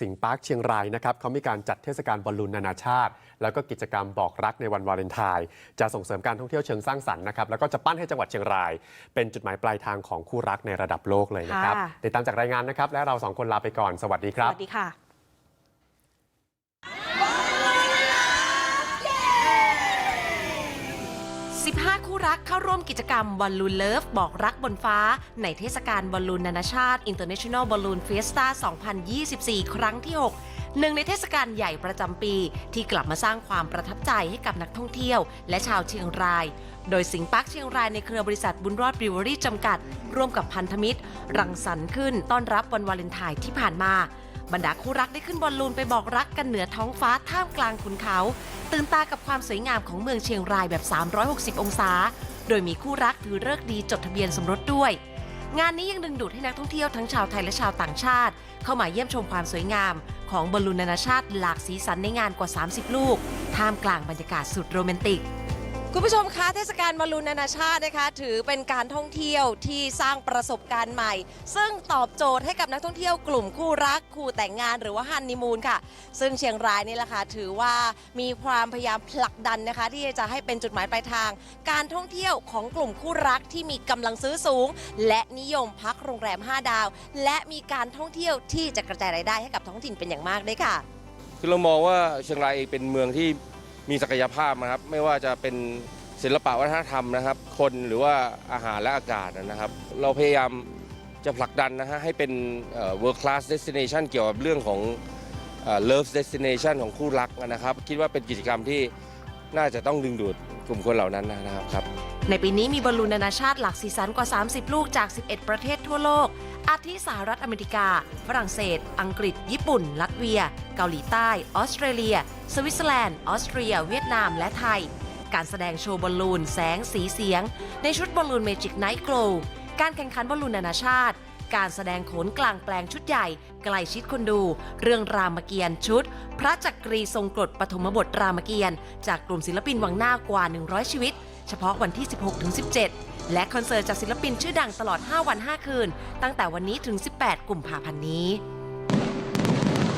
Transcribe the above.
สิงห์ปาร์คเชียงรายนะครับเขามีการจัดเทศกาลบอลลูนนานาชาติ แล้วก็กิจกรรมบอกรักในวันวาเลนไทน์จะส่งเสริมการท่องเที่ยวเชิงสร้างสรรค์นะครับแล้วก็จะปั้นให้จังหวัดเชียงราย เป็นจุดหมายปลายทางของคู่รักในระดับโลกเลยนะครับ ค่ะ ติดตามจากรายงานนะครับ และเราสองคนลาไปก่อนสวัสดีคสรับวัสดีค่ะ คู่รักเข้าร่วมกิจกรรมบอลลูนเลิฟบอกรักบนฟ้า ในเทศกาลบอลลูนนานาชาติ International Balloon Fiesta 2024 ครั้งที่ 6 หนึ่งในเทศกาลใหญ่ประจำปี ที่กลับมาสร้างความประทับใจให้กับนักท่องเที่ยว และชาวเชียงราย โดยสิงปาร์คเชียงรายในเครือบริษัทบุญรอดบริวอรี่จำกัด ร่วมกับพันธมิตร รังสรรค์ขึ้นต้อนรับวันวาเลนไทน์ที่ผ่านมา บรรดาคู่รักได้ขึ้นบอลลูนไปบอกรักกันเหนือท้องฟ้าท่ามกลางขุนเขา ตื่นตากับความสวยงามของเมืองเชียงรายแบบ 360 องศา โดยมีคู่รักถือเลิกดีจดทะเบียนสมรสด้วย งานนี้ยังดึงดูดให้นักท่องเที่ยวทั้งชาวไทยและชาวต่างชาติ เข้ามาเยี่ยมชมความสวยงาม ของบอลลูนนานาชาติหลากสีสันในงานกว่า 30 ลูก ท่ามกลางบรรยากาศสุดโรแมนติก คุณผู้ชมคะเทศกาลบอลลูนนานาชาตินะคะ ถือเป็นการท่องเที่ยวที่สร้างประสบการณ์ใหม่ ซึ่งตอบโจทย์ให้กับนักท่องเที่ยวกลุ่มคู่รักคู่แต่งงานหรือว่าฮันนีมูนค่ะ ซึ่งเชียงรายนี่แหละค่ะถือว่ามีความพยายามผลักดันนะคะ ที่จะให้เป็นจุดหมายปลายทาง การท่องเที่ยวของกลุ่มคู่รักที่มีกำลังซื้อสูง และนิยมพักโรงแรม 5 ดาว และมีการท่องเที่ยวที่จะกระจายรายได้ให้กับท้องถิ่นเป็นอย่างมากด้วยค่ะ คือเรามองว่าเชียงรายเองเป็นเมืองที่ มีศักยภาพนะครับ ไม่ว่าจะเป็นศิลปะวัฒนธรรมนะครับ คนหรือว่าอาหารและอากาศนะครับ เราพยายามจะผลักดันนะฮะให้เป็นเอ่อ world class destination เกี่ยวกับเรื่องของเอ่อ love destination ของคู่รักนะครับ คิดว่าเป็นกิจกรรมที่น่าจะต้องดึงดูดกลุ่มคนเหล่านั้นนะครับ ในปีนี้มีบอลลูนนานาชาติหลักสีสันกว่า 30 ลูกจาก 11 ประเทศทั่วโลก อาทิสหรัฐอเมริกา ฝรั่งเศส อังกฤษ ญี่ปุ่น ลัตเวีย เกาหลีใต้ ออสเตรเลีย สวิตเซอร์แลนด์ ออสเตรีย เวียดนาม และไทย การแสดงโชว์บอลลูน แสง สีเสียง ในชุดบอลลูนเมจิกไนท์โกลการแข่งขันบอลลูนนานาชาติ การแสดงโขนกลางแปลงชุดใหญ่ใกลชิดคนดู เรื่องรามเกียรติ์ชุด พระจักรีทรงกรดปฐมบทรามเกียรติ์จากกลุ่มศิลปินวังหน้ากว่า 100 ชีวิต เฉพาะวันที่ 16-17 และคอนเสิร์ตจากศิลปินชื่อดังตลอด 5 วัน 5 คืน ตั้งแต่วันนี้ถึง 18 กุมภาพันธ์นี้